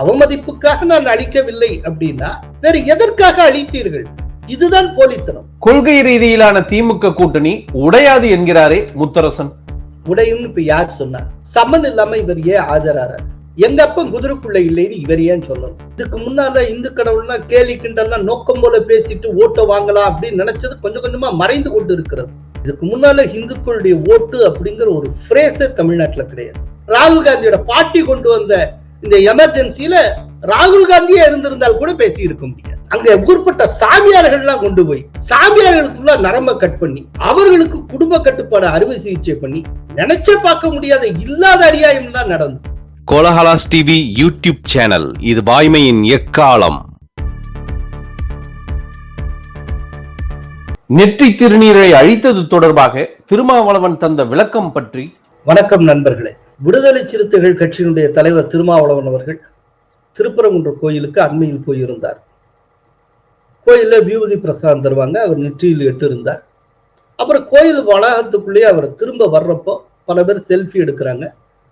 அவமதிப்புக்காக நான் அழிக்கவில்லை அப்படின்னா வேற எதற்காக அழித்தீர்கள்? இதுதான் போலித்தனம். கொள்கை ரீதியிலான திமுக கூட்டணி உடையாது என்கிறாரே முத்தரசன். உடையும்னு இப்ப யார் சொன்னா? சமன் இல்லாம இவர் ஏன் ஆஜராறார் எங்க அப்பன் குதிரைக்குள்ள இல்லைன்னு இவர் ஏன் சொல்லணும்? இதுக்கு முன்னால இந்து கடவுள்னா கேலி கிண்டல்லாம் நோக்கம் போல பேசிட்டு ஓட்டை வாங்கலாம் அப்படின்னு நினைச்சது கொஞ்சம் கொஞ்சமா மறைந்து கொண்டு இருக்கிறது இதுக்கு முன்னால இந்துக்களுடைய ஓட்டு அப்படிங்கிற ஒரு பிரேஸே தமிழ்நாட்டுல கிடையாது. ராகுல் காந்தியோட பாட்டி கொண்டு வந்த இந்த எமர்ஜென்சில ராகுல் காந்தியே இருந்திருந்தால் கூட பேசி இருக்க முடியாது. அங்க ஊர்பட்ட சாமியார்கள்லாம் கொண்டு போய் சாமியார்களுக்குள்ள நரம்ப கட் பண்ணி அவர்களுக்கு குடும்ப கட்டுப்பாடு அறுவை சிகிச்சை பண்ணி நினைச்சே பார்க்க முடியாத இல்லாத அநியாயம் தான் நடந்தது. கோலஹலாஸ் டிவி யூடியூப் சேனல் இது வாய்மையின் எக்காலம். நெற்றி திருநீரை அழித்தது தொடர்பாக திருமாவளவன் தந்த விளக்கம் பற்றி வணக்கம் நண்பர்களே. விடுதலை சிறுத்தைகள் கட்சியினுடைய தலைவர் திருமாவளவன் அவர்கள் திருப்பரங்குன்ற கோயிலுக்கு அண்மையில் போயிருந்தார். கோயில்ல விபூதி பிரசாதம் தருவாங்க. அவர் நெற்றியில் எட்டு இருந்தார் அப்புறம் கோயில் வளாகத்துக்குள்ளேயே அவர் திரும்ப வர்றப்போ பல பேர் செல்ஃபி எடுக்கிறாங்க.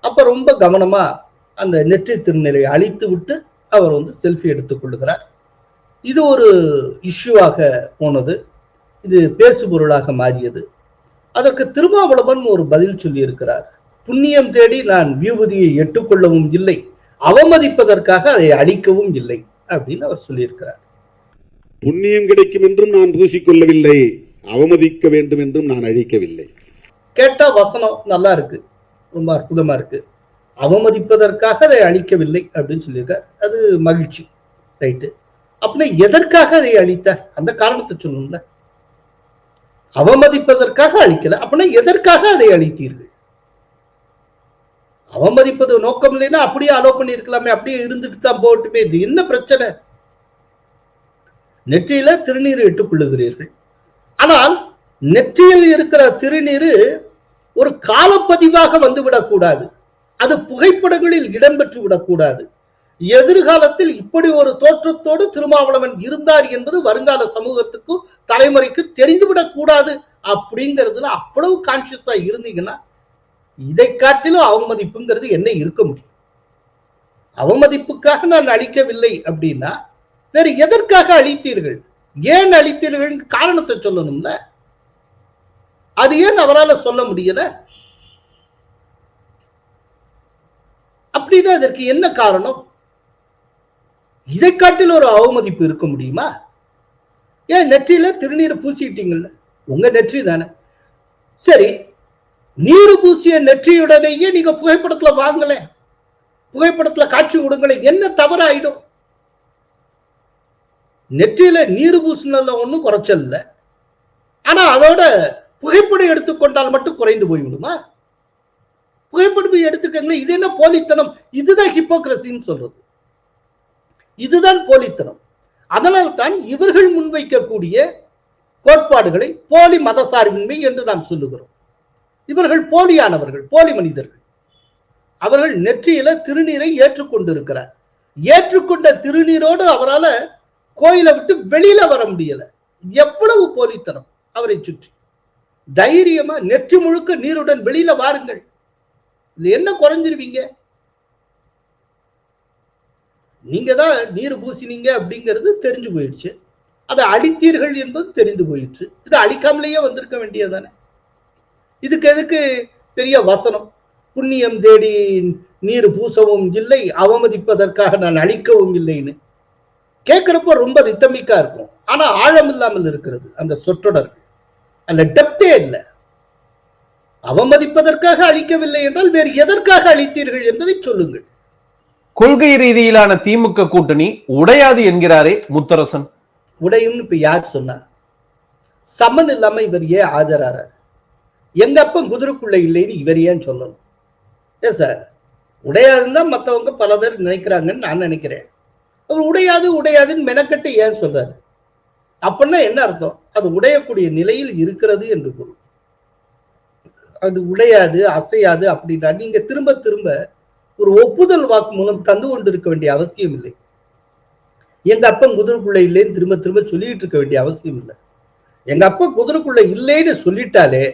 அப்போ ரொம்ப கவனமா அந்த நெற்றி திருநிலையை அழித்து விட்டு அவர் வந்து செல்ஃபி எடுத்துக் கொள்ளுகிறார் இது ஒரு இஷ்யூவாக போனது. இது பேசுபொருளாக மாறியது. அதற்கு திருமாவளவன் ஒரு பதில் சொல்லியிருக்கிறார். புண்ணியம் தேடி நான் வியூபதியை எட்டுக்கொள்ளவும் இல்லை. அவமதிப்பதற்காக அதை அழிக்கவும் இல்லை அப்படின்னு அவர் சொல்லியிருக்கிறார். புண்ணியம் கிடைக்கும் என்றும் நான் பூசிக்கொள்ளவில்லை. அவமதிக்க வேண்டும் என்றும் நான் அழிக்கவில்லை. கேட்டா வசனம் நல்லா இருக்கு ரொம்ப அற்புதமா இருக்கு. அவமதிப்பதற்காக அதை அழிக்கவில்லை அப்படின்னு சொல்லியிருக்கார். அது மகிழ்ச்சி ரைட்டு. அப்படின்னா எதற்காக அதை அழித்த அந்த காரணத்தை சொல்லணும்ல. அவமதிப்பதற்காக அழிக்கல அப்படின்னா எதற்காக அதை அழித்தீர்கள்? அவமதிப்பது நோக்கம் இல்லைன்னா அப்படியே அலோ பண்ணியிருக்கலாமே அப்படியே இருந்துட்டு தான் போகட்டுமே. இது என்ன பிரச்சனை? நெற்றியில திருநீர் இட்டுக் கொள்ளுகிறீர்கள். ஆனால் நெற்றியில் இருக்கிற திருநீர் ஒரு காலப்பதிவாக வந்து விடக்கூடாது அது புகைப்படங்களில் இடம்பெற்று விடக்கூடாது எதிர்காலத்தில் இப்படி ஒரு தோற்றத்தோடு திருமாவளவன் இருந்தார் என்பது வருங்கால சமூகத்துக்கும் தலைமுறைக்கு தெரிந்துவிடக்கூடாது அப்படிங்கிறதுல அவ்வளவு கான்சியஸா இருந்தீங்கன்னா இதை காட்டிலும் அவமதிப்புங்கிறது என்ன இருக்க முடியும். அவமதிப்புக்காக நான் அழிக்கவில்லை அப்படின்னா வேற எதற்காக அழித்தீர்கள்? ஏன் அழித்தீர்கள் காரணத்தை சொல்லணும்ல? அது ஏன் அவரால் சொல்ல முடியல? அப்படின்னா அதற்கு என்ன காரணம்? இதை காட்டில் ஒரு அவமதிப்பு இருக்க முடியுமா? ஏன் நெற்றியில திருநீரை பூசிட்டீங்கல்ல? உங்க நெற்றி தானே. சரி நீர் பூசிய நெற்றியுடனேயே நீங்க புகைப்படத்துல வாங்கல? புகைப்படத்துல காட்சி விடுங்களேன் என்ன தவறாயிடும்? நெற்றியில நீர் பூசினதுல ஒன்றும் குறைச்சல் இல்லை ஆனா அதோட புகைப்படம் எடுத்துக்கொண்டால் மட்டும் குறைந்து போய்விடுமா? புகைப்படம் எடுத்துக்கங்களேன். இது என்ன போலித்தனம்? இதுதான் ஹிப்போக்ரசின்னு சொல்றது. இதுதான் போலித்தனம். அதனால் தான் இவர்கள் முன்வைக்கக்கூடிய கோட்பாடுகளை போலி மதசார்பின்மை என்று நாம் சொல்லுகிறோம். இவர்கள் போலியானவர்கள் போலி மனிதர்கள். அவர்கள் நெற்றியில திருநீரை ஏற்றுக்கொண்டிருக்கிறார். ஏற்றுக்கொண்ட திருநீரோடு அவரால் கோயிலை விட்டு வெளியில வர முடியல. எவ்வளவு போலித்தனம் அவரை சுற்றி. தைரியமா நெற்றி முழுக்க நீருடன் வெளியில வாருங்கள். இது என்ன குறைஞ்சிருவீங்க? நீங்க தான் நீர் பூசினீங்க அப்படிங்கிறது தெரிஞ்சு போயிடுச்சு. அதை அழித்தீர்கள் என்பது தெரிந்து போயிடுச்சு இதை அழிக்காமலேயே வந்திருக்க வேண்டியதானே இதுக்கு எதுக்கு பெரிய வசனம்? புண்ணியம் தேடி நீர் பூசவும் இல்லை அவமதிப்பதற்காக நான் அழிக்கவும் இல்லைன்னு. கேட்கிறப்போ ரொம்ப ரித்தமிக்கா இருக்கும். ஆனா ஆழம் இல்லாமல் இருக்கிறது அந்த சொற்றொடர்கள் அந்த டெப்தே இல்லை. அவமதிப்பதற்காக அழிக்கவில்லை என்றால் வேறு எதற்காக அழித்தீர்கள் என்பதை சொல்லுங்கள். கொள்கை ரீதியிலான திமுக கூட்டணி உடையாது என்கிறாரே முத்தரசன். உடையும்னு இப்ப யார் சொன்னா? சமன் இல்லாம இவர் ஏன் ஆஜராறார் எங்க அப்பன் குதிரைக்குள்ள இல்லைன்னு இவர் ஏன் சொல்லணும்? ஏ சார்? உடையாதுன்னு தான் மற்றவங்க பல பேர் நினைக்கிறாங்கன்னு நான் நினைக்கிறேன். அவர் உடையாது உடையாதுன்னு மெனக்கட்டு ஏன் சொல்றாரு? அப்படின்னா என்ன அர்த்தம்? அது உடையக்கூடிய நிலையில் இருக்கிறது என்று பொருள். அது உடையாது அசையாது அப்படின்னா நீங்க திரும்ப திரும்ப ஒரு ஒப்புதல் வாக்கு மூலம் தந்து கொண்டிருக்க வேண்டிய அவசியம் இல்லை. எங்க அப்பன் குதிரைக்குள்ள இல்லைன்னு திரும்ப திரும்ப சொல்லிட்டு இருக்க வேண்டிய அவசியம் இல்லை. எங்க அப்பா குதிரைக்குள்ள இல்லைன்னு சொல்லிட்டாலே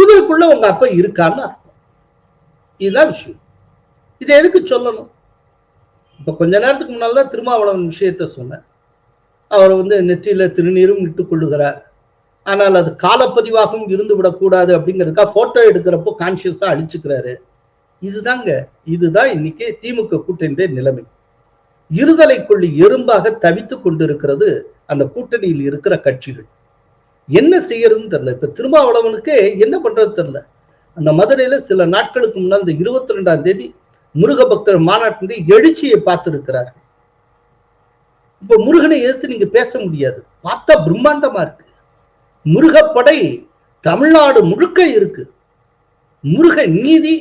குதிரைக்குள்ள உங்க அப்பா இருக்கான்னு அர்த்தம். இதுதான் விஷயம். இதை எதுக்கு சொல்லணும்? இப்ப கொஞ்ச நேரத்துக்கு முன்னால் தான் திருமாவளவன் விஷயத்த சொன்னேன். அவர் வந்து நெற்றியில திருநீரும் இட்டுக் கொள்ளுகிறார். ஆனால் அது காலப்பதிவாகவும் இருந்து விடக்கூடாது அப்படிங்கிறதுக்கா போட்டோ எடுக்கிறப்போ கான்சியஸா அழிச்சுக்கிறாரு இதுதாங்க இதுதான் இன்னைக்கு திமுக கூட்டணியுடைய நிலைமை. இருதலைக்குள்ளி எறும்பாக தவித்துக் கொண்டிருக்கிறது அந்த கூட்டணியில் இருக்கிற கட்சிகள். என்ன செய்யறதுன்னு தெரியல. இப்ப திருமாவளவனுக்கு என்ன பண்றது தெரியல. அந்த மதுரையில சில நாட்களுக்கு முன்னால் இந்த இருபத்தி ரெண்டாம் தேதி முருக பக்தர் மாநாட்டினுடைய எழுச்சியை பார்த்திருக்கிறார் இப்ப முருகனை எதிர்த்து நீங்க பேச முடியாது. பார்த்தா பிரம்மாண்டமா இருக்கு. முருகப்படை தமிழ்நாடு முழுக்க இருக்கு. முருக நீதி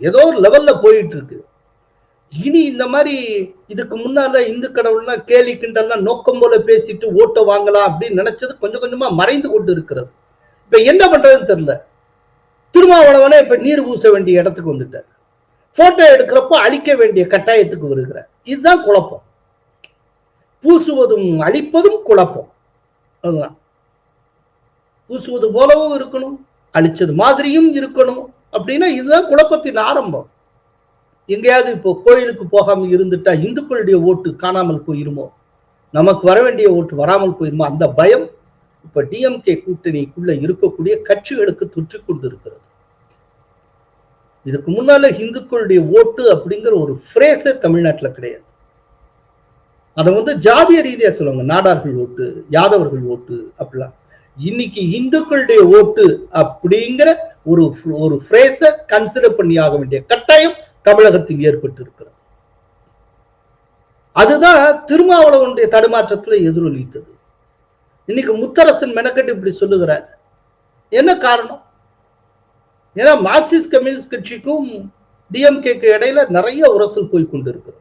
ஏதோ ஒரு லெவல்ல போயிட்டு இருக்கு. இனி இந்த மாதிரி இதுக்கு முன்னால இந்து கடவுள்னா கேலி கிண்டல்லாம் நோக்கம் போல பேசிட்டு ஓட்டை வாங்கலாம் அப்படின்னு நினைச்சது கொஞ்சம் கொஞ்சமா மறைந்து கொண்டு இருக்கிறது. இப்ப என்ன பண்றதுன்னு தெரியல. திருமாவளவனே இப்ப நீர் பூச வேண்டிய இடத்துக்கு வந்துட்டார். போட்டோ எடுக்கிறப்போ அழிக்க வேண்டிய கட்டாயத்துக்கு வருகிறார். இதுதான் குழப்பம். பூசுவதும் அழிப்பதும் குழப்பம். அதுதான். பூசுவது போலவும் இருக்கணும் அழிச்சது மாதிரியும் இருக்கணும் அப்படின்னா இதுதான் குழப்பத்தின் ஆரம்பம். எங்கேயாவது இப்போ கோயிலுக்கு போகாம இருந்துட்டா இந்துக்களுடைய ஓட்டு காணாமல் போயிருமோ? நமக்கு வர வேண்டிய ஓட்டு வராமல் போயிருமோ? அந்த பயம் இப்ப டிஎம்கே கூட்டணிக்குள்ள இருக்கக்கூடிய கட்சிகளுக்கு தொற்றி கொண்டு இருக்கிறது இதுக்கு முன்னால இந்துக்களுடைய ஓட்டு அப்படிங்கிற ஒரு ஃப்ரேஸே தமிழ்நாட்டுல கிடையாது. அதை வந்து ஜாதிய ரீதியா சொல்லுவாங்க. நாடார்கள் ஓட்டு யாதவர்கள் ஓட்டு அப்படிலாம். இன்னைக்கு இந்துக்களுடைய ஓட்டு அப்படிங்கிற ஒரு ஒரு ஃப்ரேஸ கன்சிடர் பண்ணி ஆக வேண்டிய கட்டாயம் தமிழகத்தில் ஏற்பட்டிருக்கிறது. அதுதான் திருமாவளவனுடைய தடுமாற்றத்துல எதிரொலித்தது இன்னைக்கு முத்தரசன் மெனக்கட்டு இப்படி சொல்லுகிறார். என்ன காரணம்? ஏன்னா மார்க்சிஸ்ட் கம்யூனிஸ்ட் கட்சிக்கும் டிஎம்கேக்கு இடையில நிறைய உரசல் போய் கொண்டிருக்கிறது.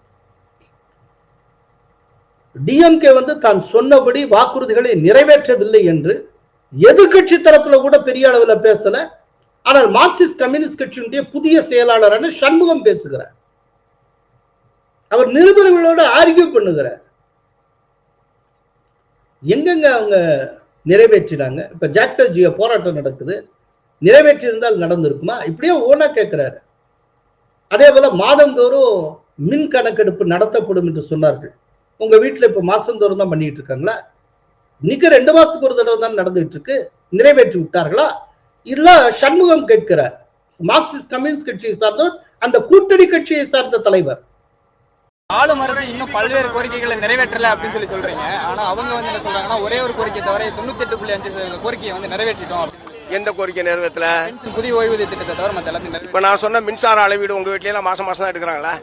டிஎம்கே வந்து தான் சொன்னபடி வாக்குறுதிகளை நிறைவேற்றவில்லை என்று எதிர்கட்சி தரப்புல கூட பெரிய அளவுல பேசல. ஆனால் மார்க்சிஸ்ட் கம்யூனிஸ்ட் கட்சியினுடைய புதிய செயலாளரான சண்முகம் பேசுகிறார். அவர் நிருபர்களோட ஆர்கியூ பண்ணுகிறார். எங்கெங்க அவங்க நிறைவேற்றினாங்க? இப்ப ஜாக்டர் ஜியோ போராட்டம் நடக்குது. நிறைவேற்றி இருந்தால் நடந்திருக்குமா? இப்படியே ஓனா கேட்கிறாரு அதே போல மாதந்தோறும் மின் கணக்கெடுப்பு நடத்தப்படும் என்று சொன்னார்கள். உங்க வீட்டுல இப்ப மாசந்தோறும் தான் பண்ணிட்டு இருக்காங்களா? இன்னைக்கு ரெண்டு மாசத்துக்கு ஒரு தடவை தான் நடந்துட்டு இருக்கு. நிறைவேற்றி விட்டார்களா? இல்ல சண்முகம் கேட்கிறார் மார்க்சிஸ்ட் கம்யூனிஸ்ட் கட்சியை சார்ந்த அந்த கூட்டணி கட்சியை சார்ந்த தலைவர். ஆளும் அரசு இன்னும் பல்வேறு கோரிக்கைகளை நிறைவேற்றல அப்படின்னு சொல்லி சொல்றீங்க. ஆனா அவங்க வந்து என்ன சொல்றாங்கன்னா ஒரே ஒரு கோரிக்கை தவிர தொண்ணூத்தி எட்டு புள்ளி அஞ்சு சதவீத கோரிக்கையை வந்து நிறைவேற்றிட்டோம். எந்த கோரிக்கை நிறைவேற்றல? புதிய ஓய்வூதிய திட்டத்தை தவிர மத்த எல்லாத்தையும் இப்ப நான் சொன்ன மின்சார அளவீடு உங்க வீட்ல எல்லாம் மாசம் மாசம் தான் எடுக்கிறாங்களா?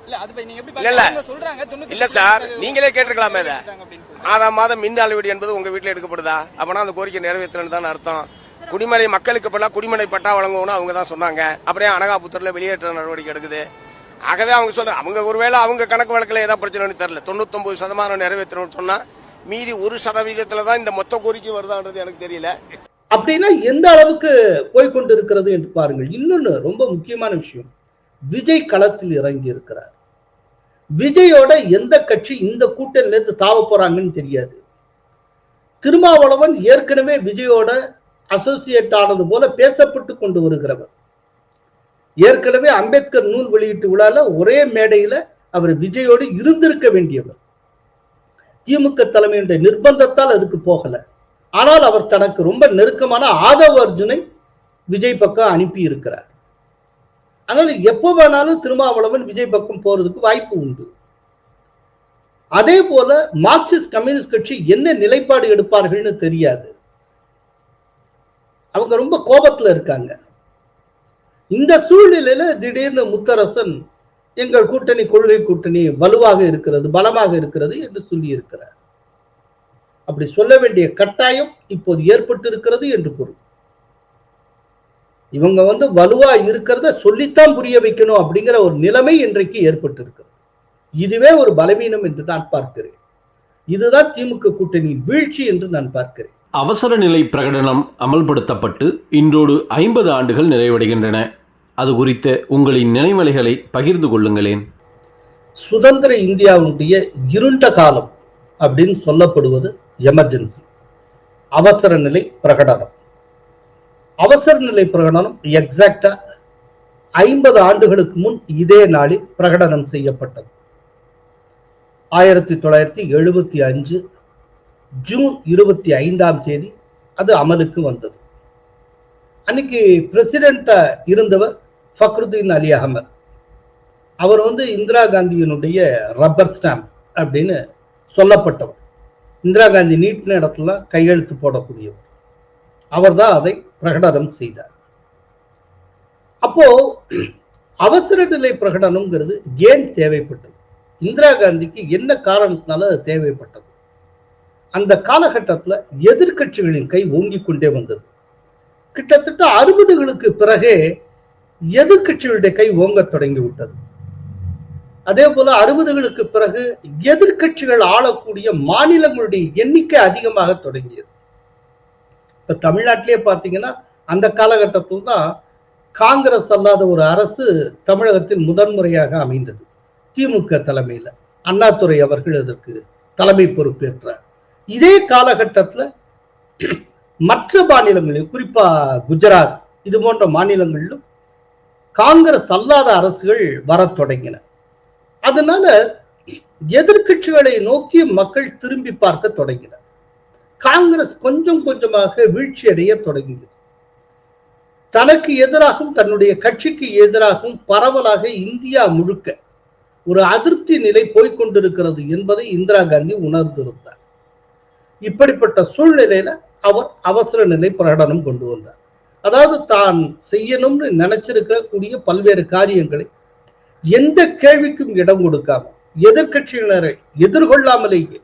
இல்ல சொல்றாங்க இல்ல சார் நீங்களே கேட்டிருக்கலாமே இதை. சொல்லி. மாதம் மாதம் மின் அளவீடு என்பது உங்க வீட்ல எடுக்கப்படுதா? அப்பனா அந்த கோரிக்கை நிறைவேற்றலன்னு தான் அர்த்தம். குடிமனை மக்களுக்கு இப்பெல்லாம் குடிமனை பட்டா வழங்குவோம்னு அவங்க தான் சொன்னாங்க. அப்புறம் ஏன் அனகாபுத்தூர்ல வெளியேற்ற நடவடிக்கை எடுக்குது? ஆகவே அவங்க சொல்ற அவங்க ஒருவேளை அவங்க கணக்கு வழக்குல ஏதாவது பிரச்சனைன்னு தெரியல. தொண்ணூத்தொன்பது சதமானம் நிறைவேற்றணும்னு சொன்னா மீதி ஒரு சதவீதத்துல தான் இந்த மொத்த கோரிக்கை வருதான்றது எனக்கு தெரியல. அப்படின்னா எந்த அளவுக்கு போய்கொண்டு இருக்கிறது என்று பாருங்கள். இன்னொன்னு ரொம்ப முக்கியமான விஷயம். விஜய் களத்தில் இறங்கி இருக்கிறார். விஜயோட எந்த கட்சி இந்த கூட்டணியிலிருந்து தாவ போறாங்கன்னு தெரியாது. திருமாவளவன் ஏற்கனவே விஜயோட அசோசியேட் ஆனது போல பேசப்பட்டு கொண்டு வருகிறவர். ஏற்கனவே அம்பேத்கர் நூல் வெளியீட்டு விழால ஒரே மேடையில அவர் விஜயோடு இருந்திருக்க வேண்டியவர். திமுக தலைமையுடைய நிர்பந்தத்தால் அதுக்கு போகல. ஆனால் அவர் தனக்கு ரொம்ப நெருக்கமான ஆதவ அர்ஜுனை விஜய் பக்கம் அனுப்பி இருக்கிறார் அதனால எப்போ வேணாலும் திருமாவளவன் விஜய் பக்கம் போறதுக்கு வாய்ப்பு உண்டு. அதே போல மார்க்சிஸ்ட் கம்யூனிஸ்ட் கட்சி என்ன நிலைப்பாடு எடுப்பார்கள்னு தெரியாது. அவங்க ரொம்ப கோபத்துல இருக்காங்க. இந்த சூழ்நிலையில திடீர்னு முத்தரசன் எங்கள் கூட்டணி கொள்கை கூட்டணி வலுவாக இருக்கிறது பலமாக இருக்கிறது என்று சொல்லி இருக்கிறார் அப்படி சொல்ல வேண்டிய கட்டாயம் இப்போது ஏற்பட்டு இருக்கிறது என்று பொருள். இவங்க வந்து வலுவா இருக்கிறத சொல்லித்தான் புரிய வைக்கணும் அப்படிங்கிற ஒரு நிலைமை இன்றைக்கு ஏற்பட்டு இருக்கிறது இதுவே ஒரு பலவீனம் என்று நான் பார்க்கிறேன். இதுதான் திமுக கூட்டணியின் வீழ்ச்சி என்று நான் பார்க்கிறேன். அவசர நிலை பிரகடனம் அமல்படுத்தப்பட்டு இன்றோடு ஐம்பது ஆண்டுகள் நிறைவடைகின்றன. அது குறித்த உங்களின் நினைவலைகளை பகிர்ந்து கொள்ளுங்களேன். சுதந்திர இந்தியாவுடைய இருண்ட காலம் அப்படின்னு சொல்லப்படுவது எமர்ஜென்சி. அவசர நிலை பிரகடனம். அவசர நிலை பிரகடனம் எக்ஸாக்டா ஐம்பது ஆண்டுகளுக்கு முன் இதே நாளில் பிரகடனம் செய்யப்பட்டது. ஆயிரத்தி தொள்ளாயிரத்தி எழுபத்தி அஞ்சு ஜூன் இருபத்தி ஐந்தாம் தேதி அது அமலுக்கு வந்தது. அன்னைக்கு பிரசிடென்டா இருந்தவர் ஃபக்ருதீன் அலி அகமது அவர் வந்து இந்திரா காந்தியினுடைய ரப்பர் ஸ்டாம்ப் அப்படின்னு சொல்லப்பட்டவர். இந்திரா காந்தி நீட்டின இடத்துல கையெழுத்து போடக்கூடியவர். அவர்தான் அதை பிரகடனம் செய்தார். அப்போ அவசர நிலை பிரகடனம்ங்கிறது ஏன் தேவைப்பட்டது? இந்திரா காந்திக்கு என்ன காரணத்தினால அது தேவைப்பட்டது? அந்த காலகட்டத்துல எதிர்க்கட்சிகளின் கை ஓங்கிக் கொண்டே வந்தது. கிட்டத்தட்ட அறுபதுகளுக்கு பிறகே எதிர்க்கட்சிகளுடைய கை ஓங்கத் தொடங்கி விட்டது. அதே போல அறுபதுகளுக்கு பிறகு எதிர்க்கட்சிகள் ஆளக்கூடிய மாநிலங்களுடைய எண்ணிக்கை அதிகமாக தொடங்கியது. இப்ப தமிழ்நாட்டிலே பாத்தீங்கன்னா அந்த காலகட்டத்தில் தான் காங்கிரஸ் அல்லாத ஒரு அரசு தமிழகத்தில் முதன்முறையாக அமைந்தது. திமுக தலைமையில அண்ணாதுரை அவர்கள் அதற்கு தலைமை பொறுப்பேற்றார். இதே காலகட்டத்துல மற்ற மாநிலங்களில் குறிப்பா குஜராத் இது போன்ற மாநிலங்களிலும் காங்கிரஸ் அல்லாத அரசுகள் வரத் தொடங்கின. அதனால எதிர்கட்சிகளை நோக்கி மக்கள் திரும்பி பார்க்க தொடங்கினர். காங்கிரஸ் கொஞ்சம் கொஞ்சமாக வீழ்ச்சி அடைய தொடங்கியது. தனக்கு எதிராகவும் தன்னுடைய கட்சிக்கு எதிராகவும் பரவலாக இந்தியா முழுக்க ஒரு அதிருப்தி நிலை போய்கொண்டிருக்கிறது என்பதை இந்திரா காந்தி உணர்ந்திருந்தார். இப்படிப்பட்ட சூழ்நிலையில அவர் அவசர நிலை பிரகடனம் கொண்டு வந்தார். அதாவது தான் செய்யணும்னு நினைச்சிருக்கிற கூடிய பல்வேறு காரியங்களை எந்த கேள்விக்கும் இடம் கொடுக்காம எதிர்கட்சியினரை எதிர்கொள்ளாமலேயே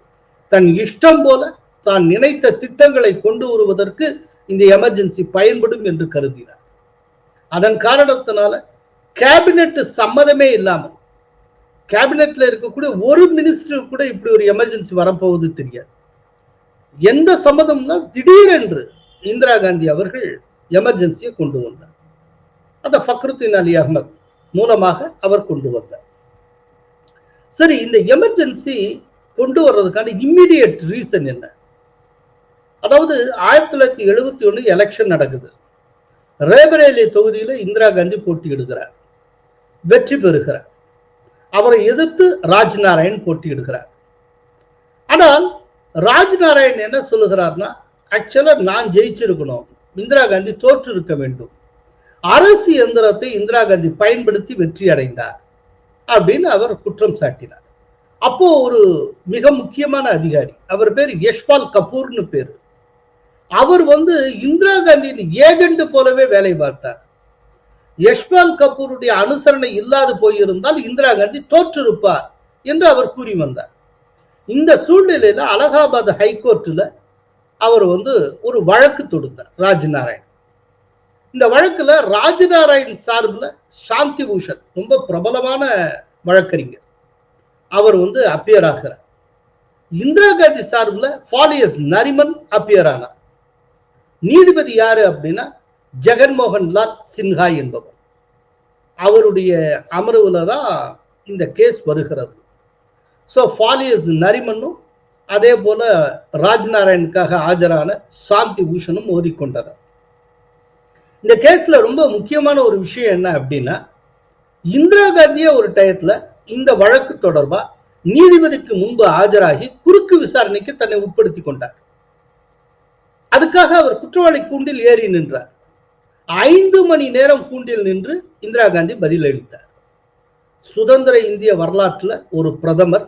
தன் இஷ்டம் போல தான் நினைத்த திட்டங்களை கொண்டு வருவதற்கு இந்த எமர்ஜென்சி பயன்படும் என்று கருதினார். அதன் காரணத்தினால கேபினெட் சம்மதமே இல்லாமல் கேபினெட்ல இருக்கக்கூடிய ஒரு மினிஸ்டருக்கு கூட இப்படி ஒரு எமர்ஜென்சி வரப்போவது தெரியாது. எந்த சம்மதம்னா திடீரென்று இந்திரா காந்தி அவர்கள் எமர்ஜென்சியை கொண்டு வந்தார். அந்த ஃபக்ருத்தின் அலி அகமத் மூலமாக அவர் கொண்டு வந்தார். சரி இந்த எமர்ஜென்சி கொண்டு வர்றதுக்கான இம்மிடியட் ரீசன் என்ன? அதாவது ஆயிரத்தி தொள்ளாயிரத்தி எழுபத்தி ஒண்ணு எலெக்ஷன் நடக்குது. ரேபரேலி தொகுதியில இந்திரா காந்தி போட்டியிடுகிறார் வெற்றி பெறுகிறார். அவரை எதிர்த்து ராஜ்நாராயண் போட்டியிடுகிறார் ஆனால் ராஜ்நாராயண் என்ன சொல்லுகிறார்னா ஆக்சுவலாக நான் ஜெயிச்சிருக்கணும். இந்திரா காந்தி தோற்று இருக்க வேண்டும். அரசு எந்திரத்தை இந்திரா காந்தி பயன்படுத்தி வெற்றி அடைந்தார். அப்படின்னு அவர் குற்றம் சாட்டினார். அப்போ ஒரு மிக முக்கியமான அதிகாரி அவர் பேர் யஷ்பால் கபூர்னு பேரு. அவர் வந்து இந்திரா காந்தியின் ஏஜென்ட் போலவே வேலை பார்த்தார். யஷ்பால் கபூருடைய அனுசரணை இல்லாது போயிருந்தால் இந்திரா காந்தி தோற்றிருப்பார் என்று அவர் கூறி வந்தார். இந்த சூழ்நிலையில அலகாபாத் ஹைகோர்ட்ல அவர் வந்து ஒரு வழக்கு தொடுத்தார் ராஜ்நாராயண். இந்த வழக்குல ராஜ்நாராயண் சார்பில் சாந்தி பூஷன் ரொம்ப பிரபலமான வழக்கறிஞர். அவர் வந்து அப்பியர் ஆகிறார். இந்திரா காந்தி சார்பில் ஃபாலியஸ் நரிமன் அப்பியர் ஆனார். நீதிபதி யாரு அப்படின்னா ஜெகன்மோகன் லால் சின்ஹா என்பவர். அவருடைய அமர்வுல தான் இந்த கேஸ் வருகிறது. ஸோ ஃபாலியஸ் நரிமனும் அதே போல ராஜ்நாராயணுக்காக ஆஜரான சாந்தி பூஷனும் மோதிக்கொண்டனர் இந்த கேஸ்ல ரொம்ப முக்கியமான ஒரு விஷயம் என்ன அப்படின்னா இந்திரா காந்தியே ஒரு டயத்துல இந்த வழக்கு தொடர்பா நீதிபதிக்கு முன்பு ஆஜராகி குறுக்கு விசாரணைக்கு தன்னை உட்படுத்தி கொண்டார். அதுக்காக அவர் குற்றவாளி கூண்டில் ஏறி நின்றார். ஐந்து மணி நேரம் கூண்டில் நின்று இந்திரா காந்தி பதிலளித்தார். சுதந்திர இந்திய வரலாற்றுல ஒரு பிரதமர்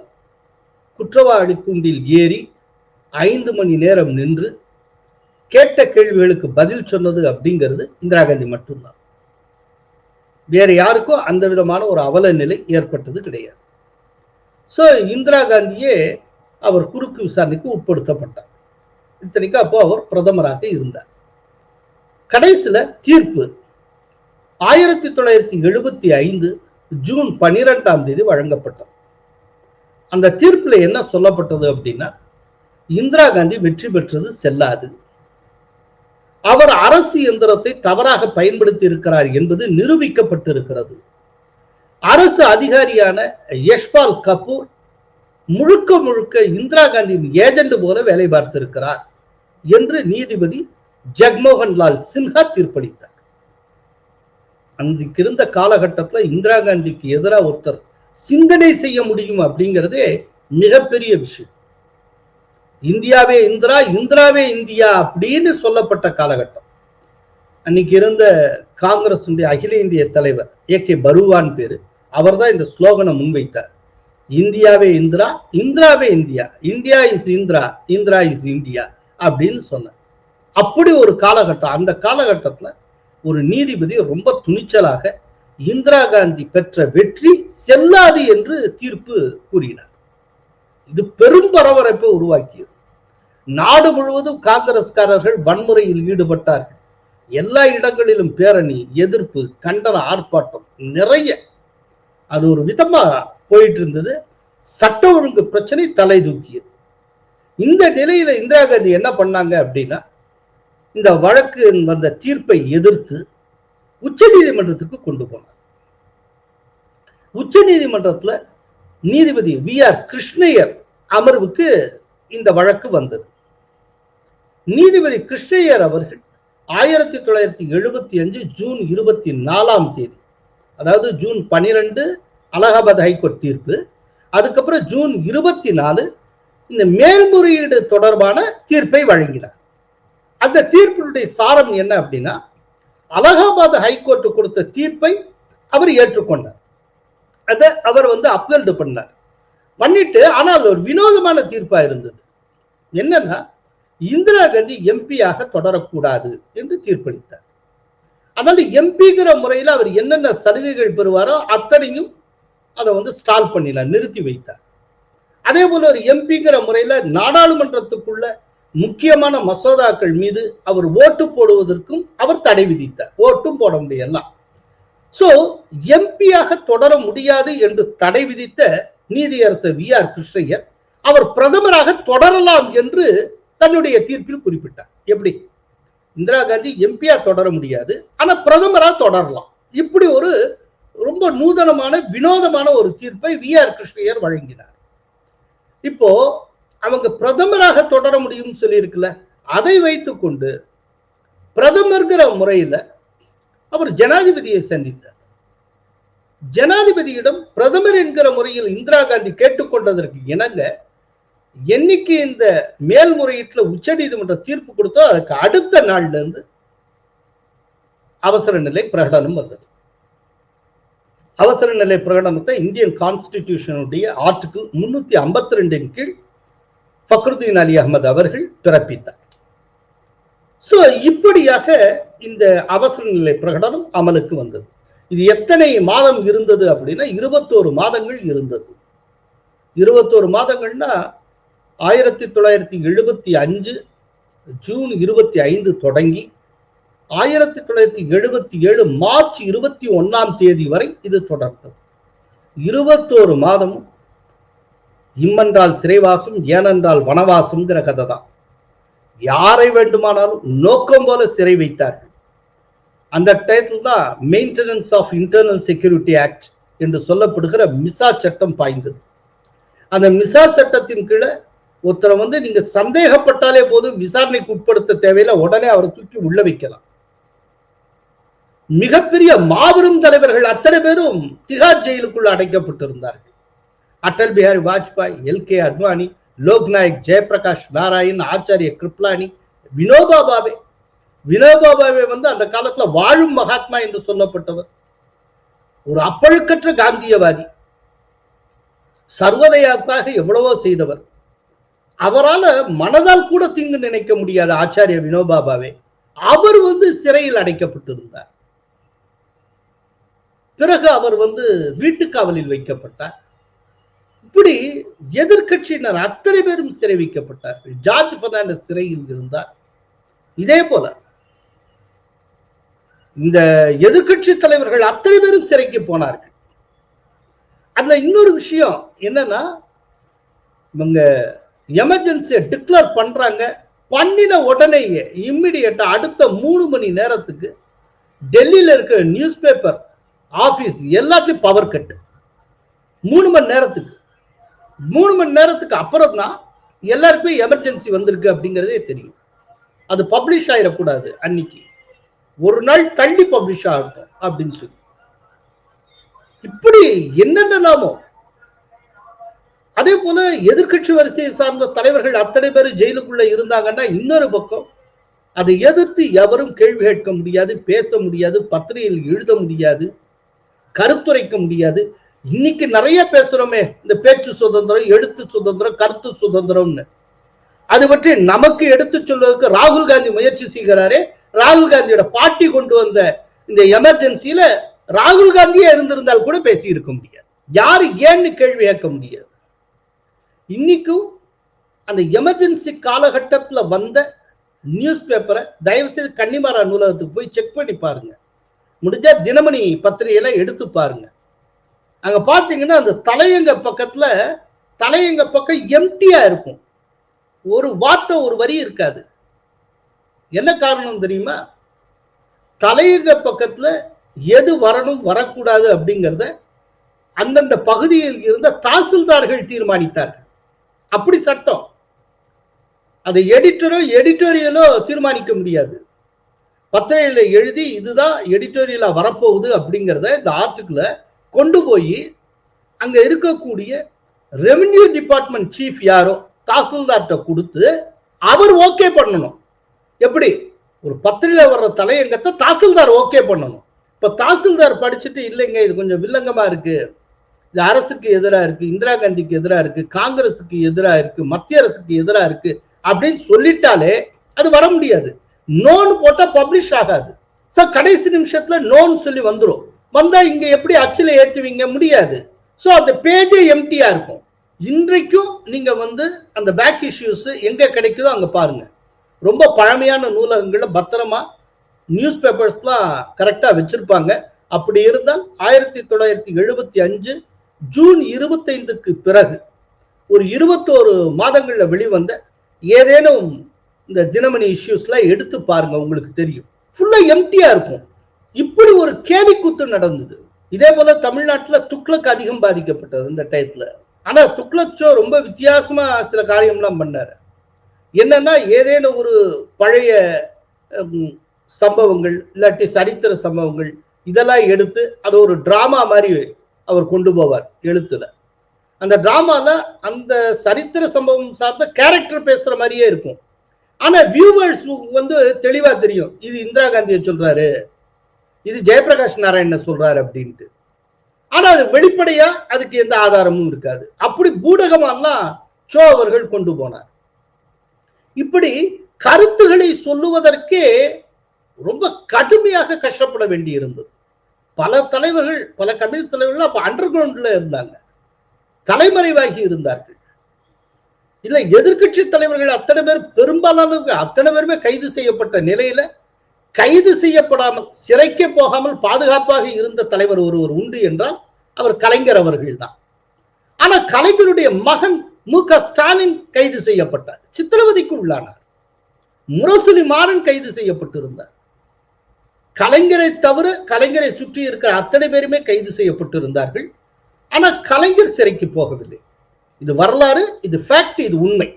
குற்றவாளி கூண்டில் ஏறி ஐந்து மணி நேரம் நின்று கேட்ட கேள்விகளுக்கு பதில் சொன்னது அப்படிங்கிறது இந்திரா காந்தி மட்டும்தான். வேற யாருக்கும் அந்த விதமான ஒரு அவல நிலை ஏற்பட்டது கிடையாது. சோ இந்திரா காந்தியே அவர் குறுக்கு விசாரணைக்கு உட்படுத்தப்பட்டார். இத்தனைக்கு அப்போ அவர் பிரதமராக இருந்தார். கடைசியில தீர்ப்பு ஆயிரத்தி தொள்ளாயிரத்தி எழுபத்தி ஐந்து ஜூன் பனிரெண்டாம் தேதி வழங்கப்பட்டது. அந்த தீர்ப்புல என்ன சொல்லப்பட்டது அப்படின்னா இந்திரா காந்தி வெற்றி பெற்றது செல்லாது. அவர் அரசு எந்திரத்தை தவறாக பயன்படுத்தி இருக்கிறார் என்பது நிரூபிக்கப்பட்டிருக்கிறது. அரசு அதிகாரியான யஷ்பால் கபூர் முழுக்க முழுக்க இந்திரா காந்தியின் ஏஜென்ட் போல வேலை பார்த்திருக்கிறார் என்று நீதிபதி ஜெக்மோகன் லால் சின்ஹா தீர்ப்பளித்தார். அன்றைக்கு இருந்த காலகட்டத்தில் இந்திரா காந்திக்கு எதிராக ஒருத்தர் சிந்தனை செய்ய முடியும் அப்படிங்கிறது மிகப்பெரிய விஷயம். இந்தியாவே இந்திரா இந்திராவே இந்தியா அப்படின்னு சொல்லப்பட்ட காலகட்டம். அன்னைக்கு இருந்த காங்கிரஸ் அகில இந்திய தலைவர் ஏ கே பருவான் பேரு அவர் தான் இந்த ஸ்லோகனை முன்வைத்தார். இந்தியாவே Indira இந்திராவே India India is Indira Indira is India அப்படின்னு சொன்னார். அப்படி ஒரு காலகட்டம் அந்த காலகட்டத்துல ஒரு நீதிபதி ரொம்ப துணிச்சலாக இந்திரா காந்தி பெற்ற வெற்றி செல்லாது என்று தீர்ப்பு கூறினார். இது பெரும் பரபரப்பை உருவாக்கியது. நாடு முழுவதும் காங்கிரஸ்காரர்கள் வன்முறையில் ஈடுபட்டார்கள். எல்லா இடங்களிலும் பேரணி எதிர்ப்பு கண்டன ஆர்ப்பாட்டம் நிறைய. அது ஒரு விதமா போயிட்டு இருந்தது. சட்ட ஒழுங்கு பிரச்சனை தலை தூக்கியது. இந்த நிலையில இந்திரா காந்தி என்ன பண்ணாங்க அப்படின்னா இந்த வழக்கு வந்த தீர்ப்பை எதிர்த்து உச்ச நீதிமன்றத்துக்கு கொண்டு போனார். உச்ச நீதிமன்றத்துல நீதிபதி வி ஆர் கிருஷ்ணயர் அமர்வுக்கு இந்த வழக்கு வந்தது. நீதிபதி கிருஷ்ணயர் அவர்கள் ஆயிரத்தி தொள்ளாயிரத்தி எழுபத்தி அஞ்சு ஜூன் இருபத்தி நாலாம் தேதி அதாவது ஜூன் பனிரெண்டு அலகாபாத் ஹைகோர்ட் தீர்ப்பு அதுக்கப்புறம் ஜூன் இருபத்தி நாலு இந்த மேல்முறையீடு தொடர்பான தீர்ப்பை வழங்கினார். அந்த தீர்ப்பினுடைய சாரம் என்ன அப்படின்னா அலகாபாத் ஹைகோர்ட் கொடுத்த தீர்ப்பை அவர் ஏற்றுக்கொண்டார். அதை அவர் வந்து அப்பீல்டு பண்ணார். பண்ணிட்டு ஆனால் ஒரு வினோதமான தீர்ப்பா இருந்தது. என்னன்னா இந்திரா காந்தி எம்பியாக தொடரக்கூடாது என்று தீர்ப்பளித்தார். அதனால எம்பிங்கிற முறையில் அவர் என்னென்ன சலுகைகள் பெறுவாரோ அத்தனையும் அதை வந்து ஸ்டால் பண்ணினார் நிறுத்தி வைத்தார். அதே போல ஒரு எம்பிங்கிற முறையில நாடாளுமன்றத்துக்குள்ள முக்கியமான மசோதாக்கள் மீது அவர் ஓட்டு போடுவதற்கும் அவர் தடை விதித்தார். ஓட்டும் போட முடியலாம் சோ எம்பியாக தொடர முடியாது என்று தடை விதித்த நீதியரசர் வி ஆர் கிருஷ்ணய்யர் அவர் பிரதமராக தொடரலாம் என்று தன்னுடைய தீர்ப்பில் குறிப்பிட்டார். எப்படி? இந்திரா காந்தி எம்பியா தொடர முடியாது ஆனா பிரதமரா தொடரலாம். இப்படி ஒரு ரொம்ப நூதனமான வினோதமான ஒரு தீர்ப்பை வி ஆர் கிருஷ்ணயர் வழங்கினார். இப்போ அவங்க பிரதமராக தொடர முடியும்னு சொல்லியிருக்குல்ல அதை வைத்துக்கொண்டு பிரதமர்கிற முறையில அவர் ஜனாதிபதியை சந்தித்தார். ஜனாதிபதியிடம் பிரதமர் என்கிற முறையில் இந்திரா காந்தி கேட்டுக்கொண்டதற்கு இணங்க என்னைக்கு இந்த மேல்முறையீட்டுல உச்ச நீதிமன்ற தீர்ப்பு கொடுத்தோ அதுக்கு அடுத்த நாள்ல இருந்து அவசர நிலை பிரகடனம் வந்தது. அவசர நிலை பிரகடனத்தை இந்தியன் கான்ஸ்டிடியூஷனுடைய ஆர்டிகிள் முன்னூத்தி ஐம்பத்தி ரெண்டின் கீழ் ஃபக்ருதீன் அலி அகமது அவர்கள் பிறப்பித்தார். சோ இப்படியாக இந்த அவசர நிலை பிரகடனம் அமலுக்கு வந்தது. இது எத்தனை மாதம் இருந்தது அப்படின்னா இருபத்தோரு மாதங்கள் இருந்தது. இருபத்தோரு மாதங்கள்னா ஆயிரத்தி தொள்ளாயிரத்தி எழுபத்தி அஞ்சு ஜூன் இருபத்தி ஐந்து தொடங்கி ஆயிரத்தி தொள்ளாயிரத்தி எழுபத்தி ஏழு மார்ச் இருபத்தி ஒன்னாம் தேதி வரை இது தொடர்ந்தது. இருபத்தோரு மாதமும் இம்மென்றால் சிறைவாசம் ஏனென்றால் வனவாசம்ங்கிற கதை தான் யாரை வேண்டுமானாலும் நோக்கம் போல சிறை வைத்தார்கள். அந்த டயத்தில் தான் maintenance of internal security act என்று சொல்லப்படுகிற மிசா சட்டம் பாய்ந்தது. அந்த மிசா சட்டத்தின் கீழே ஒருத்தரை வந்து நீங்க சந்தேகப்பட்டாலே போதும் விசாரணைக்கு உட்படுத்த தேவையில்லை உடனே அவரை தூக்கி உள்ள வைக்கலாம். மிகப்பெரிய மாபெரும் தலைவர்கள் அத்தனை பேரும் திகார் ஜெயிலுக்குள் அடைக்கப்பட்டிருந்தார்கள். அடல் பிஹாரி வாஜ்பாய் எல் கே அத்வானி லோக்நாயக் ஜெயபிரகாஷ் நாராயண் ஆச்சாரிய கிருப்லானி வினோபா பாவே வினோபா பாவே வந்து அந்த காலத்துல வாழும் மகாத்மா என்று சொல்லப்பட்டவர். ஒரு அப்பழுக்கற்ற காந்தியவாதி. சர்வதயாவுக்காக எவ்வளவோ செய்தவர். அவரால மனதால் கூட தீங்கு நினைக்க முடியாத ஆச்சாரிய வினோபா பாவே அவர் வந்து சிறையில் அடைக்கப்பட்டிருந்தார். பிறகு அவர் வந்து வீட்டுக்காவலில் வைக்கப்பட்டார். இப்படி எதிர்கட்சியினர் அத்தனை பேரும் சிறை வைக்கப்பட்டார்கள். ஜார்ஜ் பெர்னாண்டஸ் சிறையில் இருந்தார். இதே போல இந்த எதிர்கட்சி தலைவர்கள் அத்தனை பேரும் சிறைக்கு போனார்கள். அதுல இன்னொரு விஷயம் என்னன்னா இவங்க எமர்ஜென்சியை டிக்ளேர் பண்றாங்க. பண்ணின உடனேயே இம்மிடியட்டா அடுத்த மூணு மணி நேரத்துக்கு டெல்லியில இருக்கிற நியூஸ் பேப்பர் ஆபீஸ் எல்லாத்தையும் பவர் கட்டு. மூணு மணி நேரத்துக்கு. மூணு மணி நேரத்துக்கு அப்புறம் தான் எல்லாருக்குமே எமர்ஜென்சி வந்திருக்கு அப்படிங்கிறதே தெரியும். அது பப்ளிஷ் ஆயிடக்கூடாது அன்னைக்கு. ஒரு நாள் தள்ளி பப்ளிஷ் ஆகட்டும் அப்படின்னு சொல்லி. இப்படி என்னென்னலாமோ அதே போல எதிர்கட்சி வரிசையை சார்ந்த தலைவர்கள் அத்தனை பேர் ஜெயிலுக்குள்ள இருந்தாங்கன்னா இன்னொரு பக்கம் அதை எதிர்த்து எவரும் கேள்வி கேட்க முடியாது பேச முடியாது பத்திரிகையில் எழுத முடியாது கருத்துரைக்க முடியாது இன்னைக்கு நிறைய பேசுறோமே இந்த பேச்சு சுதந்திரம் எழுத்து சுதந்திரம் கருத்து சுதந்திரம்னு. அது பற்றி நமக்கு எடுத்து சொல்வதற்கு ராகுல் காந்தி முயற்சி செய்கிறாரே. ராகுல் காந்தியோட பாட்டி கொண்டு வந்த இந்த எமர்ஜென்சியில ராகுல் காந்தியே இருந்திருந்தால் கூட பேசி இருக்க முடியாது. யாரு ஏன்னு கேள்வி கேட்க முடியாது. இன்னைக்கும் அந்த எமர்ஜென்சி காலகட்டத்துல வந்த நியூஸ் பேப்பரை தயவு செய்து கன்னிமாரா நூலகத்துக்கு போய் செக் பண்ணி பாருங்க. முடிஞ்சா தினமணி பத்திரிகையில எடுத்து பாருங்க. அங்க பாத்தீங்கன்னா அந்த தலையங்க பக்கத்துல தலையங்க பக்கம் எம்டியா இருக்கும். ஒரு வார்த்தை ஒரு வரி இருக்காது. என்ன காரணம் தெரியுமா? தலையங்க பக்கத்துல எது வரணும் வரக்கூடாது அப்படிங்கிறத அந்தந்த பகுதியில் இருந்த தாசில்தார்கள் தீர்மானித்தார்கள். அப்படி சட்டம். அதை எடிட்டரோ எடிட்டோரியலோ தீர்மானிக்க முடியாது. பத்திரிகையில எழுதி இதுதான் எடிட்டோரியலா வரப்போகுது அப்படிங்கிறத இந்த ஆர்டிக்கிளை கொண்டு போய் அங்க இருக்கக்கூடிய ரெவென்யூ டிபார்ட்மெண்ட் சீஃப் யாரோ தாசில்தார்கிட்ட கொடுத்து அவர் ஓகே பண்ணணும். எப்படி? ஒரு பத்திரிகையில வர்ற தலையங்கத்தை தாசில்தார் ஓகே பண்ணணும். இப்ப தாசில்தார் படிச்சுட்டு இல்லைங்க இது கொஞ்சம் வில்லங்கமா இருக்கு. இது அரசுக்கு எதிராக இருக்கு இந்திரா காந்திக்கு எதிராக இருக்கு காங்கிரஸுக்கு எதிராக இருக்கு மத்திய அரசுக்கு எதிராக இருக்கு அப்படின்னு சொல்லிட்டாலே அது வர முடியாது. நோன் போட்டா பப்ளிஷ் ஆகாது. சோ கடைசி நிமிஷத்துல நோன் சொல்லி வந்துடும் வந்தா இங்க எப்படி அச்சில ஏத்துவீங்க? முடியாது. சோ அந்த பேஜே எம்டியா இருக்கும். இன்றைக்கும் நீங்க வந்து அந்த பேக் இஷ்யூஸ் எங்க கிடைக்குதோ அங்க பாருங்க. ரொம்ப பழமையான நூலகங்கள்ல பத்திரமா நியூஸ் பேப்பர்ஸ்லாம் கரெக்டா வச்சிருப்பாங்க. அப்படி இருந்தால் ஆயிரத்தி தொள்ளாயிரத்தி எழுபத்தி அஞ்சு ஜூன் இருபத்தைந்துக்கு பிறகு ஒரு இருபத்தோரு மாதங்கள்ல வெளிவந்த ஏதேனும் இந்த தினமணி இஷ்யூஸ்லாம் எடுத்து பாருங்க உங்களுக்கு தெரியும். ஃபுல்லா எம்டியா இருக்கும். இப்படி ஒரு கேலி கூத்து நடந்தது. இதே போல தமிழ்நாட்டுல துக்ளக் அதிகம் பாதிக்கப்பட்டது இந்த டயத்துல ஆனா துக்ளக் ஷோ ரொம்ப வித்தியாசமா சில காரியம்லாம் பண்ணாரு. என்னன்னா ஏதேனும் ஒரு பழைய சம்பவங்கள் இல்லாட்டி சரித்திர சம்பவங்கள் இதெல்லாம் எடுத்து அது ஒரு டிராமா மாதிரி அவர் கொண்டு போவார் எழுத்துல. அந்த டிராமால அந்த சரித்திர சம்பவம் சார்ந்த கேரக்டர் பேசுற மாதிரியே இருக்கும். ஆனா வியூவர்ஸ் வந்து தெளிவா தெரியும். இது இந்திரா காந்தியை சொல்றாரு. இது ஜெயபிரகாஷ் நாராயண சொல்றாரு அப்படின்ட்டு. ஆனா அது வெளிப்படையா அதுக்கு எந்த ஆதாரமும் இருக்காது. அப்படி பூடகமெல்லாம் சோ அவர்கள் கொண்டு போனார். இப்படி கருத்துக்களை சொல்லுவதற்கே ரொம்ப கடுமையாக கஷ்டப்பட வேண்டி இருந்தது பல தலைவர்கள் பல கம்யூனிஸ்ட் தலைவர்கள் அப்ப அண்டர் கிரவுண்ட்ல இருந்தாங்க. தலைமறைவாகி இருந்தார்கள். இல்ல எதிர்க்கட்சி தலைவர்கள் அத்தனை பேர் பெரும்பாலானவர்கள் அத்தனை பேருமே கைது செய்யப்பட்ட நிலையில கைது செய்யப்படாமல் சிறைக்கு போகாமல் பாதுகாப்பாக இருந்த தலைவர் ஒருவர் உண்டு என்றால் அவர் கலைஞர் அவர்கள் தான். ஆனா கலைஞருடைய மகன் மு க ஸ்டாலின் கைது செய்யப்பட்டார். சித்திரவதைக்கு உள்ளானார். முரசொலி மாறன் கைது செய்யப்பட்டிருந்தார். கலைஞரை தவிர கலைஞரை சுற்றி இருக்கிற அத்தனை பேருமே கைது செய்யப்பட்டிருந்தார்கள். ஆனா கலைஞர் சிறைக்கு போகவில்லை. இது வரலாறு இது ஃபேக்ட் இது உண்மை.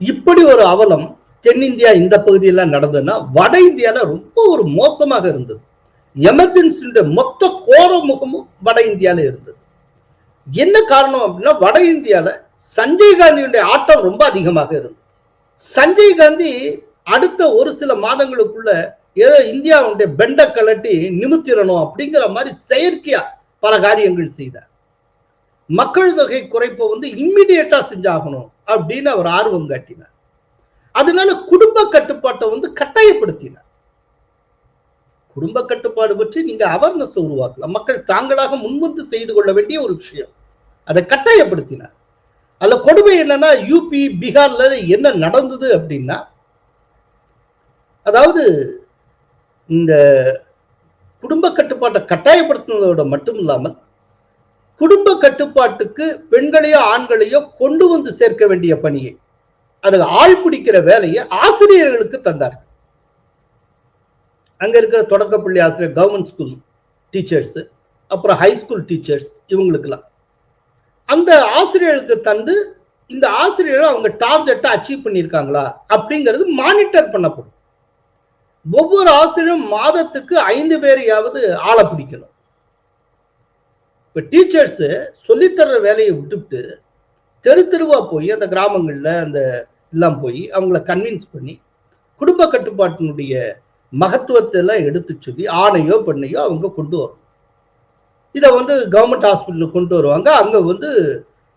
இப்படி ஒரு அவலம் தென்னிந்தியா இந்த பகுதியெல்லாம் நடந்ததுன்னா வட இந்தியால ரொம்ப ஒரு மோசமாக இருந்தது. எமர்ஜென்சியுடைய மொத்த கோர முகமும் வட இந்தியால இருந்தது. என்ன காரணம் அப்படின்னா வட இந்தியால சஞ்சய் காந்தியுடைய ஆட்டம் ரொம்ப அதிகமாக இருந்தது. சஞ்சய் காந்தி அடுத்த ஒரு சில மாதங்களுக்குள்ள ஏதோ இந்தியாவுடைய பெண்ட கலட்டி நிமித்திரணும் அப்படிங்கிற மாதிரி செயற்கையா பல காரியங்கள் செய்தார். மக்கள் தொகை குறைப்பை வந்து இம்மிடியட்டா செஞ்சாகணும் அப்படின்னு அவர் ஆர்வம் காட்டினார். அதனால குடும்ப கட்டுப்பாட்டை வந்து கட்டாயப்படுத்தினார். குடும்ப கட்டுப்பாடு பற்றி நீங்க அவேர்னஸ் உருவாக்கலாம். மக்கள் தாங்களாக முன்வந்து செய்து கொள்ள வேண்டிய ஒரு விஷயம். அதை கட்டாயப்படுத்தினார். அதுல கொடுமை என்னன்னா யூபி பீகார்ல என்ன நடந்தது அப்படின்னா அதாவது இந்த குடும்ப கட்டுப்பாட்டை கட்டாயப்படுத்தினதோட மட்டும் இல்லாமல் குடும்ப கட்டுப்பாட்டுக்கு பெண்களையோ ஆண்களையோ கொண்டு வந்து சேர்க்க வேண்டிய பணியை அந்த ஆள் பிடிக்கிற வேலையை ஆசிரியர்களுக்கு தந்தார் அங்க இருக்கிற தொடக்கப்பள்ளி ஆசிரியர் கவர்மெண்ட் ஸ்கூல் டீச்சர்ஸ் அப்புறம் ஹை ஸ்கூல் டீச்சர்ஸ் இவங்களுக்கெல்லாம். அந்த ஆசிரியர்களுக்கு தந்து இந்த ஆசிரியர்கள் அவங்க டார்கெட்டை அச்சீவ் பண்ணியிருக்காங்களா? அப்படிங்கிறது மானிட்டர் பண்ணப்படும். ஒவ்வொரு ஆசிரியரும் மாதத்துக்கு ஐந்து பேரையாவது ஆளை பிடிக்கணும். இப்ப டீச்சர்ஸ் சொல்லித்தர்ற வேலையை விட்டுவிட்டு தெரு தெருவா போய் அந்த கிராமங்கள்ல அந்த எல்லாம் போய் அவங்கள கன்வின்ஸ் பண்ணி குடும்ப கட்டுப்பாட்டினுடைய மகத்துவத்தை எல்லாம் எடுத்து சொல்லி ஆணையோ பெண்ணையோ அவங்க கொண்டு வரும். இதை வந்து கவர்மெண்ட் ஹாஸ்பிட்டலுக்கு கொண்டு வருவாங்க. அங்கே வந்து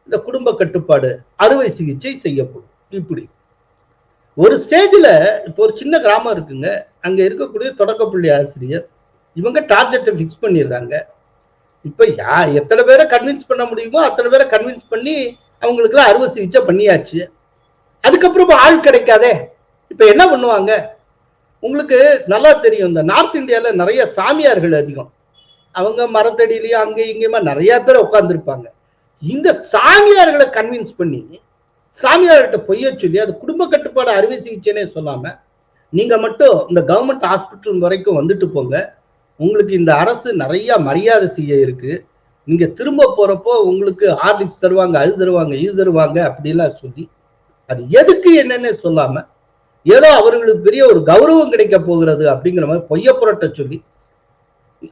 இந்த குடும்ப கட்டுப்பாடு அறுவை சிகிச்சை செய்யப்படும். இப்படி. ஒரு ஸ்டேஜில் இப்போ ஒரு சின்ன கிராமம் இருக்குங்க. அங்கே இருக்கக்கூடிய தொடக்கப்பள்ளி ஆசிரியர் இவங்க டார்கெட்டை ஃபிக்ஸ் பண்ணிடுறாங்க. இப்போ யா எத்தனை பேரை கன்வின்ஸ் பண்ண முடியுமோ அத்தனை பேரை கன்வின்ஸ் பண்ணி அவங்களுக்குலாம் அறுவை சிகிச்சை பண்ணியாச்சு. அதுக்கப்புறம் ஆள் கிடைக்காதே. இப்போ என்ன பண்ணுவாங்க? உங்களுக்கு நல்லா தெரியும் இந்த நார்த் இந்தியால நிறைய சாமியார்கள் அதிகம். அவங்க மரத்தடியிலயும் அங்கே இங்கேயுமா நிறைய பேர் உட்காந்துருப்பாங்க இந்த சாமியார்களை கன்வின்ஸ் பண்ணி சாமியார்கிட்ட பொய்ய சொல்லி அது குடும்ப கட்டுப்பாடு அறுவை சிகிச்சைனே சொல்லாம நீங்க மட்டும் இந்த கவர்மெண்ட் ஹாஸ்பிட்டல் வரைக்கும் வந்துட்டு போங்க. உங்களுக்கு இந்த அரசு நிறைய மரியாதை செய்ய இருக்கு. நீங்க திரும்ப போறப்போ உங்களுக்கு ஹார்லிக்ஸ் தருவாங்க அது தருவாங்க இது தருவாங்க அப்படின்லாம் சொல்லி அது எதுக்கு என்னன்னு சொல்லாம ஏதோ அவர்களுக்கு பெரிய ஒரு கௌரவம் கிடைக்க போகிறது அப்படிங்கிற மாதிரி பொய்ய புரட்ட சொல்லி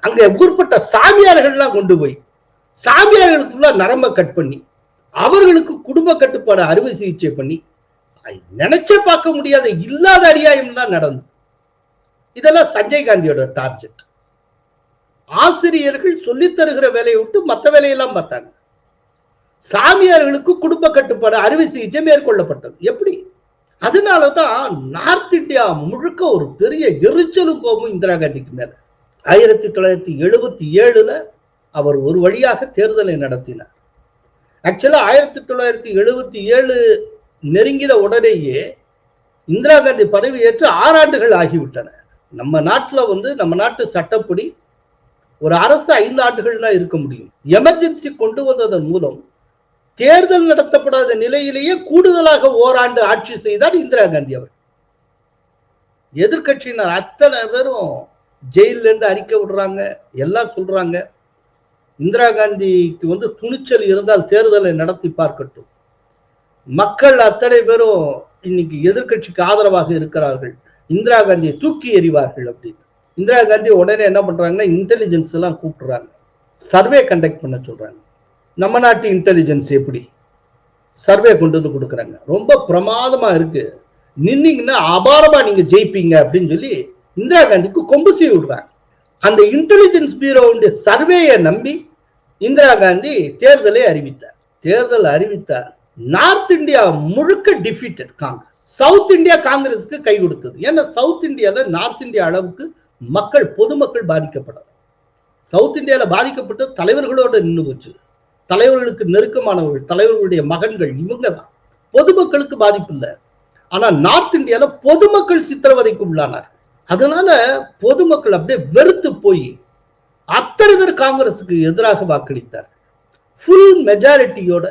அங்க ஊர்பட்ட சாமியார்கள்லாம் கொண்டு போய் சாமியார்களுக்குள்ள நரம்ப கட் பண்ணி அவர்களுக்கு குடும்ப கட்டுப்பாடு அறுவை சிகிச்சை பண்ணி நினைச்சே பார்க்க முடியாத இல்லாத அநியாயம் தான் நடந்தது. இதெல்லாம் சஞ்சய் காந்தியோட டார்கெட். ஆசிரியர்கள் சொல்லித் தருகிற வேலையை விட்டு மற்ற வேலையெல்லாம் பார்த்தாங்க. சாமியார்களுக்கு குடும்ப கட்டுப்பாடு அறுவை சிகிச்சை மேற்கொள்ளப்பட்டது. எப்படி? அதனாலதான் நார்த் இந்தியா முழுக்க ஒரு பெரிய எரிச்சலும் கோபம் இந்திரா காந்திக்கு மேல. ஆயிரத்தி தொள்ளாயிரத்தி எழுபத்தி ஏழுல அவர் ஒரு வழியாக தேர்தலை நடத்தினார். ஆக்சுவலா ஆயிரத்தி தொள்ளாயிரத்தி எழுபத்தி ஏழு நெருங்கின உடனேயே இந்திரா காந்தி பதவி ஏற்று ஆறாண்டுகள் ஆகிவிட்டன. நம்ம நாட்டுல வந்து நம்ம நாட்டு சட்டப்படி ஒரு அரசு ஐந்து ஆண்டுகள் தான் இருக்க முடியும். எமர்ஜென்சி கொண்டு வந்ததன் மூலம் தேர்தல் நடத்தப்படாத நிலையிலேயே கூடுதலாக ஓராண்டு ஆட்சி செய்தார் இந்திரா காந்தி அவர் எதிர்கட்சியினர் அத்தனை பேரும் ஜெயில இருந்து அறிக்கை விடுறாங்க எல்லாம் சொல்றாங்க. இந்திரா காந்திக்கு வந்து துணிச்சல் இருந்தால் தேர்தலை நடத்தி பார்க்கட்டும். மக்கள் அத்தனை பேரும் இன்னைக்கு எதிர்கட்சிக்கு ஆதரவாக இருக்கிறார்கள். இந்திரா காந்தியை தூக்கி எறிவார்கள் அப்படின்னு. இந்திரா காந்தி உடனே என்ன பண்றாங்கன்னா இன்டெலிஜென்ஸ் எல்லாம் கூப்பிடுறாங்க. சர்வே கண்டக்ட் பண்ண சொல்றாங்க. நம்ம நாட்டு இன்டெலிஜென்ஸ் எப்படி? சர்வே கொண்டு வந்து கொடுக்குறாங்க. ரொம்ப பிரமாதமா இருக்கு. நின்னீங்கன்னா அபாரமா நீங்க ஜெயிப்பீங்க அப்படின்னு சொல்லி இந்திரா காந்திக்கு கொம்பு செய்ய விடுறாங்க. அந்த இன்டெலிஜென்ஸ் பியூரோவுடைய சர்வேயை நம்பி இந்திரா காந்தி தேர்தலை அறிவித்தார். தேர்தல் அறிவித்தார். நார்த் இந்தியா முழுக்க டிஃபீட்டட் காங்கிரஸ். சவுத் இந்தியா காங்கிரஸுக்கு கை கொடுத்தது. ஏன்னா சவுத் இந்தியால நார்த் இந்தியா அளவுக்கு மக்கள் பொதுமக்கள் பாதிக்கப்படல. சவுத் இந்தியால பாதிக்கப்பட்ட தலைவர்களோட நின்று போச்சு. தலைவர்களுக்கு நெருக்கமானவர்கள் தலைவர்களுடைய மகன்கள் இவங்க தான் பொதுமக்களுக்கு பாதிப்பு இல்லை. ஆனா நார்த் இந்தியால பொதுமக்கள் சித்திரவதைக்கு உள்ளானார். அதனால பொதுமக்கள் அப்படியே வெறுத்து போய் அத்தனை பேர் காங்கிரசுக்கு எதிராக வாக்களித்தார். ஃபுல் மெஜாரிட்டியோட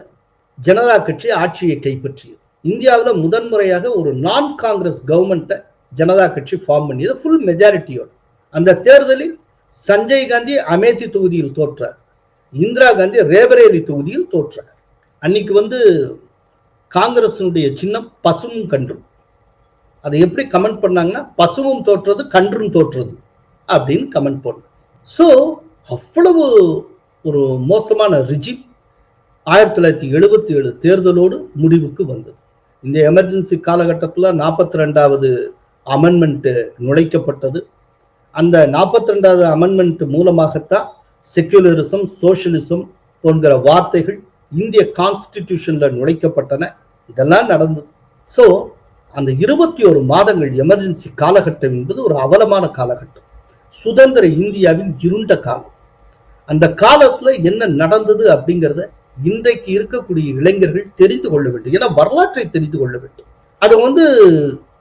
ஜனதா கட்சி ஆட்சியை கைப்பற்றியது. இந்தியாவில் முதன்முறையாக ஒரு நான் காங்கிரஸ் கவர்மெண்ட்டை ஜனதா கட்சி ஃபார்ம் பண்ணியது. ஃபுல் மெஜாரிட்டியோட அந்த தேர்தலில் சஞ்சய் காந்தி அமேதி தொகுதியில் தோற்றார். இந்திரா காந்தி ரேபரேலி தொகுதியில் தோற்றார். அன்னைக்கு வந்து காங்கிரசினுடைய சின்னம் பசுவும் கன்றும். அதை எப்படி கமெண்ட் பண்ணாங்கன்னா பசுவும் தோற்றது கன்றும் தோற்றது அப்படின்னு கமெண்ட் போடணும். ஸோ அவ்வளவு ஒரு மோசமான ரிஜிம் ஆயிரத்தி தொள்ளாயிரத்தி எழுபத்தி ஏழு தேர்தலோடு முடிவுக்கு வந்தது. இந்த எமர்ஜென்சி காலகட்டத்தில் நாற்பத்தி ரெண்டாவது அமெண்ட்மெண்ட் நுழைக்கப்பட்டது. அந்த நாற்பத்தி ரெண்டாவது அமெண்ட்மெண்ட் மூலமாகத்தான் செக்யுலரிசம் சோசியலிசம் போன்ற வார்த்தைகள் இந்திய கான்ஸ்டிடியூஷன்ல நுழைக்கப்பட்டன. இதெல்லாம் நடந்தது. ஸோ அந்த இருபத்தி ஒரு மாதங்கள் எமர்ஜென்சி காலகட்டம் என்பது ஒரு அவலமான காலகட்டம். சுதந்திர இந்தியாவின் இருண்ட காலம். அந்த காலத்துல என்ன நடந்தது அப்படிங்கிறத இன்றைக்கு இருக்கக்கூடிய இளைஞர்கள் தெரிந்து கொள்ள வேண்டும். ஏன்னா வரலாற்றை தெரிந்து கொள்ள வேண்டும். அதை வந்து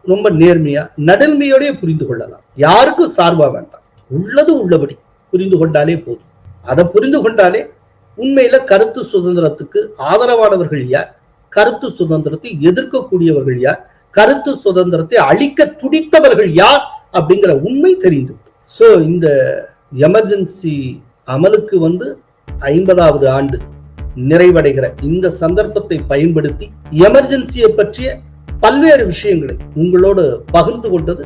ரொம்ப நேர்மையா நடுமையோடய புரிந்து கொள்ளலாம். யாருக்கும் சார்பா வேண்டாம். உள்ளது உள்ளபடி புரிந்து கொண்டாலே போதும். அதை புரிந்து கொண்டாலே உண்மையில கருத்து சுதந்திரத்துக்கு ஆதரவானவர்கள் யார்? கருத்து சுதந்திரத்தை எதிர்க்கக்கூடியவர்கள் யார்? கருத்து சுதந்திரத்தை அழிக்க துடித்தவர்கள் யார்? அப்படிங்கிற உண்மை தெரிந்து சோ இந்த எமர்ஜென்சி அமலுக்கு வந்து ஐம்பதாவது ஆண்டு நிறைவடைகிற இந்த சந்தர்ப்பத்தை பயன்படுத்தி எமர்ஜென்சியை பற்றிய பல்வேறு விஷயங்களை உங்களோடு பகிர்ந்து கொண்டது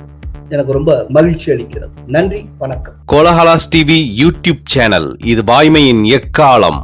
எனக்கு ரொம்ப மகிழ்ச்சி அளிக்கிறது. நன்றி வணக்கம். கோலஹலாஸ் டிவி யூடியூப் சேனல் இது வாய்மையின் எக்காலம்.